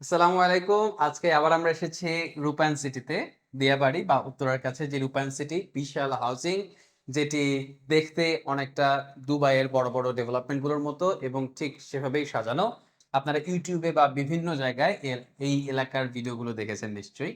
আসসালামু আলাইকুম। আজকে আবার আমরা এসেছি রূপায়ণ সিটিতে, দিয়াবাড়ি বা উত্তরার কাছে, যে রূপায়ণ সিটি, বিশাল হাউজিং যেটি দেখতে অনেকটা দুবাইয়ের বড় বড় ডেভেলপমেন্টগুলোর মতো এবং ঠিক সেভাবেই সাজানো। আপনারা ইউটিউবে বা বিভিন্ন জায়গায় এর এই এলাকার ভিডিওগুলো দেখেছেন নিশ্চয়ই।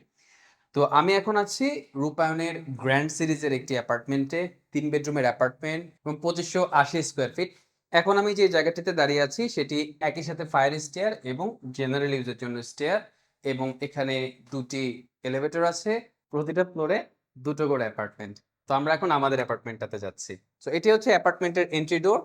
তো আমি এখন আছি রূপায়ণের গ্র্যান্ড সিরিজের একটি অ্যাপার্টমেন্টে তিন বেডরুমের অ্যাপার্টমেন্ট এবং পঁচিশশো আশি স্কোয়ার ফিট এখন আমি যে জায়গাটিতে দাঁড়িয়ে আছি, সেটি একই সাথে ফায়ার স্টেয়ার এবং জেনারেল ইউজের জন্য স্টেয়ার এবং এখানে দুটি এলিভেটর আছে, প্রতিটা ফ্লোরে দুটো করে অ্যাপার্টমেন্ট তো আমরা এখন আমাদের অ্যাপার্টমেন্টটাতে যাচ্ছি। তো এটি হচ্ছে অ্যাপার্টমেন্টের এন্ট্রি ডোর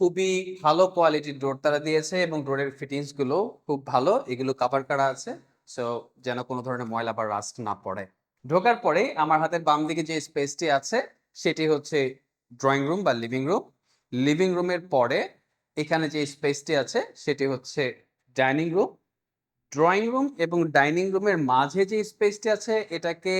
খুবই ভালো কোয়ালিটির ডোর তারা দিয়েছে এবং ডোরের ফিটিংসগুলো খুব ভালো, এগুলো কাভার করা আছে। সো যেন কোনো ধরনের ময়লা বা রাস্ট না পড়ে। ঢোকার পরে আমার হাতের বাম দিকে যে স্পেসটি আছে, সেটি হচ্ছে ড্রয়িং রুম বা লিভিং রুম লিভিং রুমের পরে এখানে যে স্পেসটি আছে, সেটি হচ্ছে ডাইনিং রুম ড্রয়িং রুম এবং ডাইনিং রুমের মাঝে যে স্পেসটি আছে, এটাকে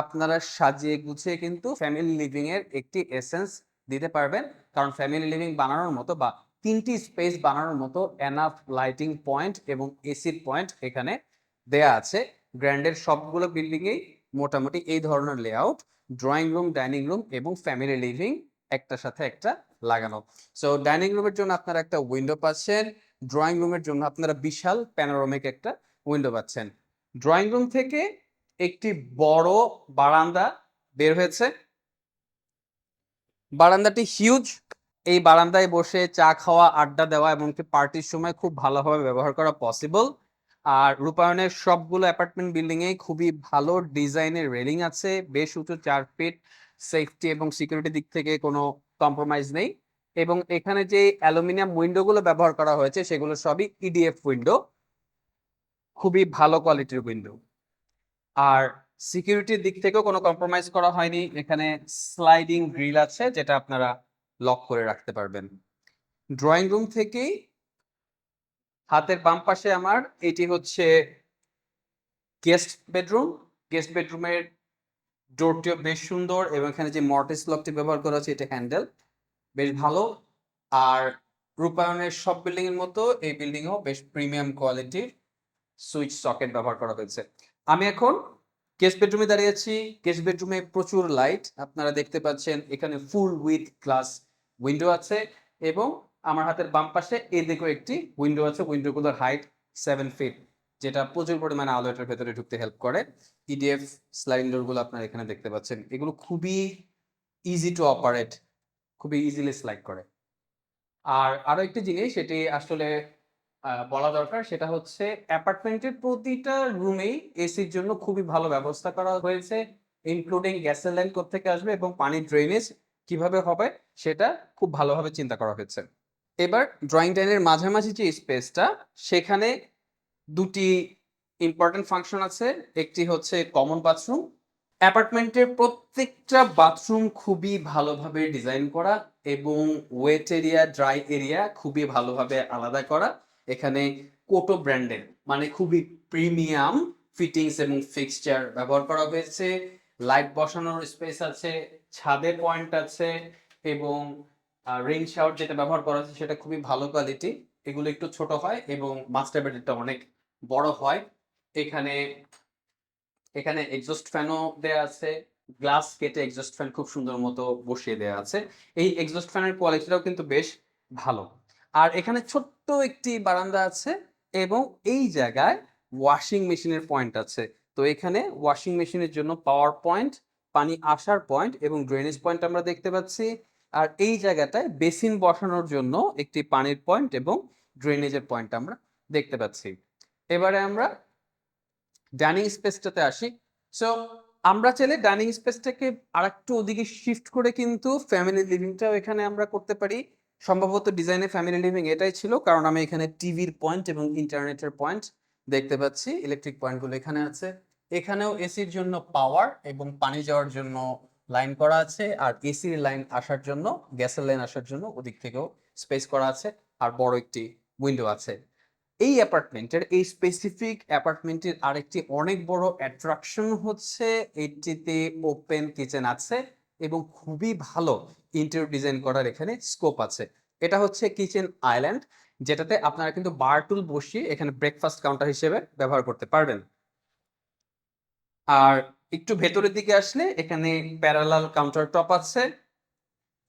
আপনারা সাজিয়ে গুছিয়ে কিন্তু ফ্যামিলি লিভিং এর একটি এসেন্স দিতে পারবেন। কারণ ফ্যামিলি লিভিং বানানোর মতো বা তিনটি স্পেস বানানোর মতো এনাফ লাইটিং পয়েন্ট এবং এসির পয়েন্ট এখানে দেয়া আছে। গ্র্যান্ডের সবগুলো বিল্ডিংয়েই মোটামুটি এই ধরনের layout drawing room dining room এবং ফ্যামিলি লিভিং একটার সাথে একটা লাগানো। সো ডাইনিং রুমের জন্য আপনারা একটা উইন্ডো পাচ্ছেন। ড্রয়িং রুমের জন্য আপনারা বিশাল প্যানোরামিক একটা উইন্ডো পাচ্ছেন। ড্রয়িং রুম থেকে একটি বড় বারান্দা বের হয়েছে। বারান্দাটি হিউজ এই বারান্দায় বসে চা খাওয়া, আড্ডা দেওয়া এবং পার্টির সময় খুব ভালোভাবে ব্যবহার করা পসিবল আর রূপায়ণের সবগুলো অ্যাপার্টমেন্ট বিল্ডিং এ খুবই ভালো ডিজাইনের রেলিং আছে। বেশ উঁচু, চার ফিট সেফটি এবং সিকিউরিটি দিক থেকে কোনো কম্প্রোমাইজ নেই। এবং এখানে যে অ্যালুমিনিয়াম উইন্ডোগুলো ব্যবহার করা হয়েছে, সেগুলো সবই ইডিএফ উইন্ডো খুবই ভালো কোয়ালিটির উইন্ডো আর সিকিউরিটির দিক থেকেও কোনো কম্প্রোমাইজ করা হয়নি। এখানে স্লাইডিং গ্রিল আছে, যেটা আপনারা লক করে রাখতে পারবেন। ড্রয়িং রুম থেকেই হাতের বাম পাশে আমার, এটি হচ্ছে গেস্ট বেডরুম গেস্ট বেডরুমের ডোরটিও বেশ সুন্দর এবং এখানে যে মর্টিস লকটি ব্যবহার করা আছে এটা হ্যান্ডেল, বেশ ভালো। আর রূপায়ণের সব বিল্ডিং এর মতো এই বিল্ডিংও বেশ প্রিমিয়াম কোয়ালিটির সুইচ সকেট ব্যবহার করা হয়েছে। আমি এখন গেস্ট বেডরুমে দাঁড়িয়ে আছি। গেস্ট বেডরুমে প্রচুর লাইট। আপনারা দেখতে পাচ্ছেন এখানে ফুল উইথ গ্লাস উইন্ডো আছে এবং আমার হাতের বাম পাশে এদিকেও একটি উইন্ডো আছে। উইন্ডোগুলোর হাইট সেভেন ফিট। যেটা প্রচুর পরিমাণে আলো এটার ভেতরে ঢুকতে হেল্প করে। ইডিএফ স্লাইডিং ডোরগুলো আপনারা এখানে দেখতে পাচ্ছেন। এগুলো খুবই ইজি টু অপারেট খুবই ইজিলি স্লাইড করে। আর আরও একটি জিনিস, সেটি আসলে বলা দরকার, সেটা হচ্ছে অ্যাপার্টমেন্টের প্রতিটা রুমেই এসির জন্য খুবই ভালো ব্যবস্থা করা হয়েছে ইনক্লুডিং গ্যাসের লাইন থেকে আসবে এবং পানির ড্রেনেজ কীভাবে হবে, সেটা খুব ভালোভাবে চিন্তা করা হয়েছে। এবার ড্রয়িং ডাইনের মাঝামাঝি যে স্পেসটা সেখানে দুটি ইম্পর্টেন্ট ফাংশন আছে, একটি হচ্ছে কমন বাথরুম অ্যাপার্টমেন্টের প্রত্যেকটা বাথরুম খুবই ভালোভাবে ডিজাইন করা এবং ওয়েট এরিয়া ড্রাই এরিয়া খুবই ভালোভাবে আলাদা করা। এখানে কোটো ব্র্যান্ডের মানে খুবই প্রিমিয়াম ফিটিংস এবং ফিক্সচার ব্যবহার করা হয়েছে। লাইট বসানোর স্পেস আছে ছাদের পয়েন্ট আছে এবং রিং শাওয়ার যেটা ব্যবহার করা হয়েছে সেটা খুবই ভালো কোয়ালিটি এগুলো একটু ছোট হয় এবং মাস্টার বেডরুমটা অনেক বড় হয়। এখানে এখানে এক্সস্ট ফ্যানও দেয়া আছে। গ্লাস কেটে এক্সস্ট ফ্যান খুব সুন্দর মতো বসিয়ে দেওয়া আছে। এই এক্সস্ট ফ্যানের কোয়ালিটিটাও কিন্তু বেশ ভালো। আর এখানে ছোট্ট একটি বারান্দা আছে এবং এই জায়গায় ওয়াশিং মেশিনের পয়েন্ট আছে। তো এখানে ওয়াশিং মেশিনের জন্য পাওয়ার পয়েন্ট পানি আসার পয়েন্ট এবং ড্রেনেজ পয়েন্ট আমরা দেখতে পাচ্ছি। আর এই জায়গাটায় বেসিন বসানোর জন্য একটি পানির পয়েন্ট এবং ড্রেনেজের পয়েন্ট আমরা দেখতে পাচ্ছি। এবারে আমরা ডাইনিং স্পেসটাতে আসি। সো আমরা চাইলে ডাইনিং স্পেসটাকে আরেকটু ওদিকে শিফট করে কিন্তু ফ্যামিলি লিভিংটাও এখানে আমরা করতে পারি। সম্ভবত ডিজাইনে ফ্যামিলি লিভিং এটাই ছিল, কারণ আমি এখানে টিভির পয়েন্ট এবং ইন্টারনেটের পয়েন্ট দেখতে পাচ্ছি ইলেকট্রিক পয়েন্টগুলো এখানে আছে। এখানেও এসির জন্য পাওয়ার এবং পানি যাওয়ার জন্য লাইন করা আছে, আর এসির লাইন আসার জন্য গ্যাসের লাইন আসার জন্য ওদিক থেকেও স্পেস করা আছে, আর বড় একটি উইন্ডো আছে। এই অ্যাপার্টমেন্টের, এই স্পেসিফিক অ্যাপার্টমেন্টের আরেকটি অনেক বড় অ্যাট্রাকশন হচ্ছে এটিতে ওপেন কিচেন আছে এবং খুবই ভালো ইন্টেরিয়র ডিজাইন করার এখানে স্কোপ আছে। এটা হচ্ছে কিচেন আইল্যান্ড যেটাতে আপনারা কিন্তু বার টুল বসিয়ে এখানে ব্রেকফাস্ট কাউন্টার হিসেবে ব্যবহার করতে পারবেন। আর একটু ভেতরের দিকে আসলে এখানে প্যারালাল কাউন্টার টপ আছে।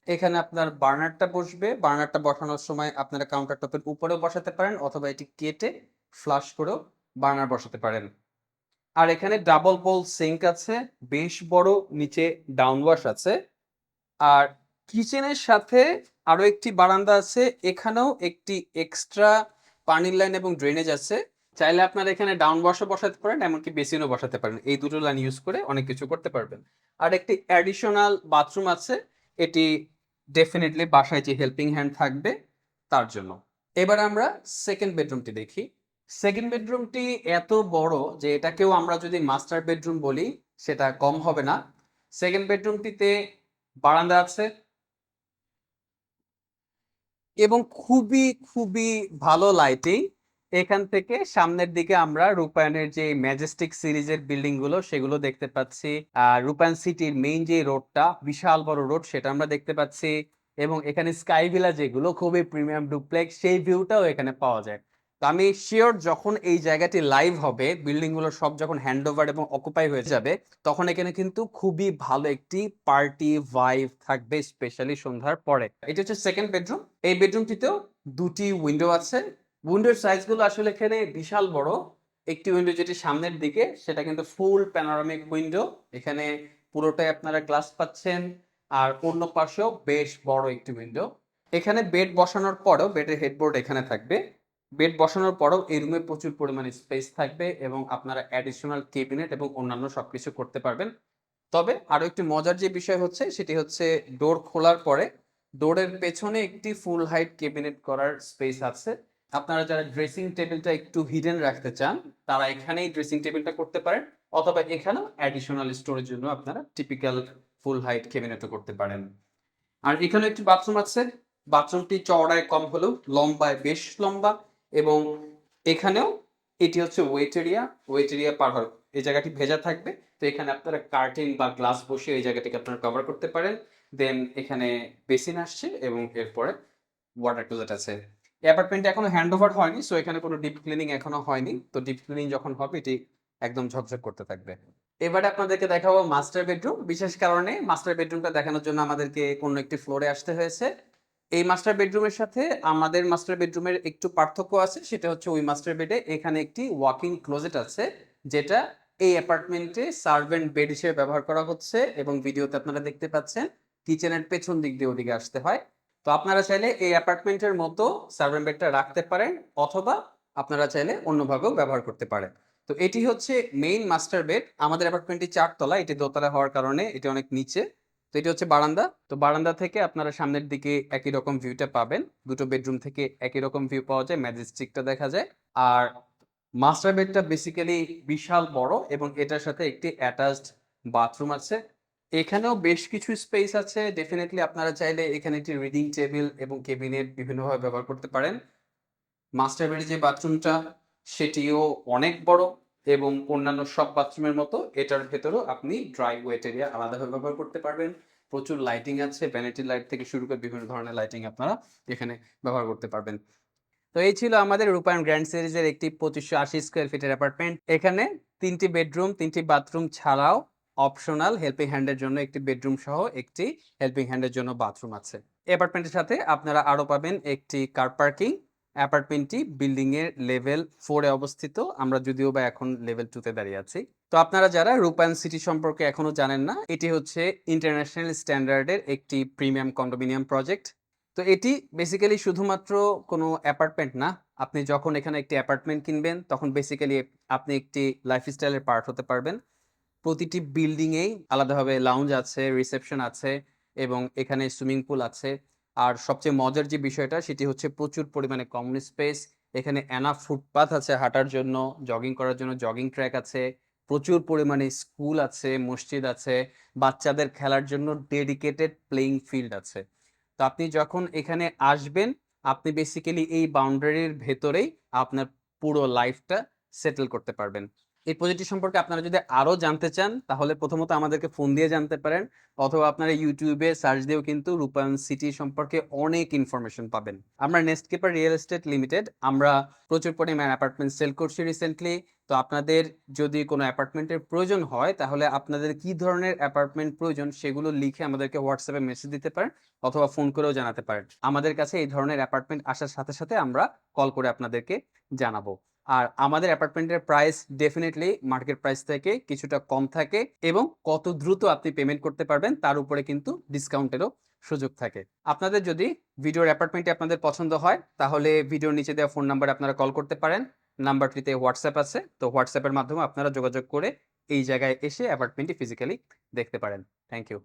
এখানে আপনার বার্নারটা বসবে। বার্নারটা বসানোর সময় আপনারা কাউন্টার টপের উপরেও বসাতে পারেন অথবা এটি কেটে ফ্লাশ করেও বার্নার বসাতে পারেন। আর এখানে ডাবল বোল সিঙ্ক আছে, বেশ বড়, নিচে ডাউন ওয়াশ আছে। আর কিচেনের সাথে আরও একটি বারান্দা আছে, এখানেও একটি এক্সট্রা পানির লাইন এবং ড্রেনেজ আছে। চাইলে আপনারা এখানে ডাউন ওয়াশও বসাতে পারেন, এমনকি বেসিনও বসাতে পারেন। এই দুটো লাইন ইউজ করে অনেক কিছু করতে পারবেন। আর একটি অ্যাডিশনাল বাথরুম আছে, এটি ডেফিনেটলি বাসায় যে হেল্পিং হ্যান্ড থাকবে, তার জন্য। এবার আমরা সেকেন্ড বেডরুমটি দেখি। সেকেন্ড বেডরুমটি এত বড় যে এটাকেও আমরা যদি মাস্টার বেডরুম বলি, সেটা কম হবে না। সেকেন্ড বেডরুমটিতে বারান্দা আছে। এবং খুবই খুবই ভালো লাইটিং এখান থেকে সামনের দিকে আমরা রূপায়ণের যে ম্যাজেস্টিক সিরিজের বিল্ডিংগুলো সেগুলো দেখতে পাচ্ছি। আর রূপায়ণ সিটির মেইন যে রোডটা, বিশাল বড় রোড, সেটা আমরা দেখতে পাচ্ছি। এবং এখানে স্কাই ভিলা যেগুলো, খুবই প্রিমিয়াম ডুপ্লেক্স সেই ভিউটাও এখানে পাওয়া যায়। তো আমি শিওর যখন এই জায়গাটি লাইভ হবে বিল্ডিংগুলো সব যখন হ্যান্ড ওভার এবং অকুপাই হয়ে যাবে, তখন এখানে কিন্তু খুবই ভালো একটি পার্টি ভাইব থাকবে স্পেশালি সন্ধ্যার পরে। এটা হচ্ছে সেকেন্ড বেডরুম এই বেডরুমটিতেও দুটি উইন্ডো আছে। উইন্ডোর সাইজগুলো আসলে এখানে বিশাল বড়। একটি উইন্ডো যেটি সামনের দিকে, সেটা কিন্তু ফুল প্যানোরামিক উইন্ডো। এখানে পুরোটাই আপনারা গ্লাস পাচ্ছেন, আর অন্য পাশেও বেশ বড় একটি উইন্ডো। এখানে বেড বসানোর পরেও বেডের হেডবোর্ড এখানে থাকবে। বেড বসানোর পরেও এই রুমে প্রচুর পরিমাণে স্পেস থাকবে এবং আপনারা অ্যাডিশনাল কেবিনেট এবং অন্যান্য সবকিছু করতে পারবেন। তবে আরও একটি মজার যে বিষয় হচ্ছে, সেটি হচ্ছে ডোর খোলার পরে ডোরের পেছনে একটি ফুল হাইট কেবিনেট করার স্পেস আছে। আপনারা যারা ড্রেসিং টেবিলটা একটু হিডেন রাখতে চান, তারা এখানেই ড্রেসিং টেবিলটা করতে পারেন, অথবা এখানেও অ্যাডিশনাল স্টোরের জন্য আপনারা টিপিক্যাল ফুল হাইট কেবিনেটও করতে পারেন। আর এখানে একটি বাথরুম আছে। বাথরুমটি চওড়ায় কম হলেও লম্বায় বেশ লম্বা এবং এখানেও এটি হচ্ছে ওয়েট এরিয়া ওয়েট এরিয়া পার হওয়ার। এই জায়গাটি ভেজা থাকবে। তো এখানে আপনারা কার্টেন বা গ্লাস বসিয়ে এই জায়গাটিকে আপনারা কভার করতে পারেন। দেন এখানে বেসিন আসছে এবং এরপরে ওয়াটার ক্লোজেট আছে। অ্যাপার্টমেন্টে এখনও হ্যান্ড ওভার হয়নি সো এখানে কোনো ডিপ ক্লিনিং এখনও হয়নি। তো ডিপ ক্লিনিং যখন হবে, এটি একদম ঝকঝক করতে থাকবে। এবারে আপনাদেরকে দেখাবো মাস্টার বেডরুম বিশেষ কারণে মাস্টার বেডরুমটা দেখানোর জন্য আমাদেরকে কোনো একটি ফ্লোরে আসতে হয়েছে। এই মাস্টার বেডরুমের সাথে আমাদের মাস্টার বেডরুমের একটু পার্থক্য আছে, সেটা হচ্ছে ওই মাস্টার বেডে এখানে একটি ওয়াকিং ক্লোজেট আছে, যেটা এই অ্যাপার্টমেন্টে সার্ভেন্ট বেড হিসেবে ব্যবহার করা হচ্ছে এবং ভিডিওতে আপনারা দেখতে পাচ্ছেন কিচেনের পেছন দিক দিয়ে ওদিকে আসতে হয়। তো আপনারা চাইলে এই অ্যাপার্টমেন্টের মতো সার্ভেন বেডটা রাখতে পারেন অথবা আপনারা চাইলে অন্যভাবেও ব্যবহার করতে পারেন। তো এটি হচ্ছে মেইন মাস্টার বেড আমাদের অ্যাপার্টমেন্টটি চারতলা, এটি দোতলা হওয়ার কারণে এটি অনেক নিচে। তো এটি হচ্ছে বারান্দা। তো বারান্দা থেকে আপনারা সামনের দিকে একই রকম ভিউটা পাবেন। দুটো বেডরুম থেকে একই রকম ভিউ পাওয়া যায়, ম্যাজেস্টিকটা দেখা যায়। আর মাস্টার বেডটা বেসিক্যালি বিশাল বড় এবং এটার সাথে একটি অ্যাটাচড বাথরুম আছে। এখানেও বেশ কিছু স্পেস আছে। ডেফিনেটলি আপনারা চাইলে এখানে একটি রিডিং টেবিল এবং কেবিনেট বিভিন্নভাবে ব্যবহার করতে পারেন। মাস্টার বেডের যে বাথরুমটা সেটিও অনেক বড় এবং অন্যান্য সব বাথরুমের মতো এটার ভেতরেও আপনি ড্রাই ওয়েট এরিয়া আলাদাভাবে ব্যবহার করতে পারবেন। প্রচুর লাইটিং আছে ভ্যানিটি লাইট থেকে শুরু করে বিভিন্ন ধরনের লাইটিং আপনারা এখানে ব্যবহার করতে পারবেন। তো এই ছিল আমাদের রূপায়ণ গ্র্যান্ড সিরিজের একটি পঁচিশশো আশি স্কোয়ার ফিটের অ্যাপার্টমেন্ট এখানে তিনটি বেডরুম তিনটি বাথরুম ছাড়াও অপশনাল হেল্পিং হ্যান্ডের জন্য একটি বেডরুম সহ একটি হেল্পিং হ্যান্ডের জন্য বাথরুম আছে। অ্যাপার্টমেন্টের সাথে আপনারা আরও পাবেন একটি কার পার্কিং অ্যাপার্টমেন্টটি বিল্ডিং এর লেভেল ফোরে অবস্থিত। আমরা যদিও বা এখন লেভেল টুতে দাঁড়িয়ে আছি। তো আপনারা যারা রূপায়ণ সিটি সম্পর্কে এখনও জানেন না, এটি হচ্ছে ইন্টারন্যাশনাল স্ট্যান্ডার্ডের একটি প্রিমিয়াম কন্ডোমিনিয়াম প্রজেক্ট তো এটি বেসিক্যালি শুধুমাত্র কোনো অ্যাপার্টমেন্ট না, আপনি যখন এখানে একটি অ্যাপার্টমেন্ট কিনবেন, তখন বেসিক্যালি আপনি একটি লাইফস্টাইলের পার্ট হতে পারবেন। প্রতিটি বিল্ডিংয়েই আলাদাভাবে লাউঞ্জ আছে রিসেপশন আছে এবং এখানে সুইমিং পুল আছে। আর সবচেয়ে মজার যে বিষয়টা, সেটি হচ্ছে প্রচুর পরিমাণে কমন স্পেস এখানে এনাফ ফুটপাথ আছে হাঁটার জন্য জগিং করার জন্য জগিং ট্র্যাক আছে, প্রচুর পরিমাণে স্কুল আছে, মসজিদ আছে, বাচ্চাদের খেলার জন্য ডেডিকেটেড প্লেইং ফিল্ড আছে। তো আপনি যখন এখানে আসবেন, আপনি বেসিক্যালি এই বাউন্ডারির ভেতরেই আপনার পুরো লাইফটা সেটেল করতে পারবেন। এই প্রজেক্টটি সম্পর্কে আপনারা যদি আরও জানতে চান, তাহলে প্রথমত আমাদেরকে ফোন দিয়ে জানতে পারেন অথবা আপনারা ইউটিউবে সার্চ দিয়েও কিন্তু রূপায়ণ সিটি সম্পর্কে অনেক ইনফরমেশন পাবেন। আমরা Next Keeper Real Estate Limited আমরা প্রচুর পরিমাণ অ্যাপার্টমেন্ট সেল করছি রিসেন্টলি তো আপনাদের যদি কোনো অ্যাপার্টমেন্টের প্রয়োজন হয়, তাহলে আপনাদের কি ধরনের অ্যাপার্টমেন্ট প্রয়োজন সেগুলো লিখে আমাদেরকে হোয়াটসঅ্যাপে মেসেজ দিতে পারেন অথবা ফোন করেও জানাতে পারেন। আমাদের কাছে এই ধরনের অ্যাপার্টমেন্ট আসার সাথে সাথে আমরা কল করে আপনাদেরকে জানাব। আর আমাদের অ্যাপার্টমেন্টের প্রাইস ডেফিনেটলি মার্কেট প্রাইস থেকে কিছুটা কম থাকে এবং কত দ্রুত আপনি পেমেন্ট করতে পারবেন তার উপরে কিন্তু ডিসকাউন্টেরও সুযোগ থাকে। আপনাদের যদি ভিডিওর অ্যাপার্টমেন্টটি আপনাদের পছন্দ হয়, তাহলে ভিডিওর নিচে দেওয়া ফোন নাম্বারে আপনারা কল করতে পারেন। নাম্বারটিতে হোয়াটসঅ্যাপ আছে, তো হোয়াটসঅ্যাপের মাধ্যমে আপনারা যোগাযোগ করে এই জায়গায় এসে অ্যাপার্টমেন্টটি ফিজিক্যালি দেখতে পারেন। Thank you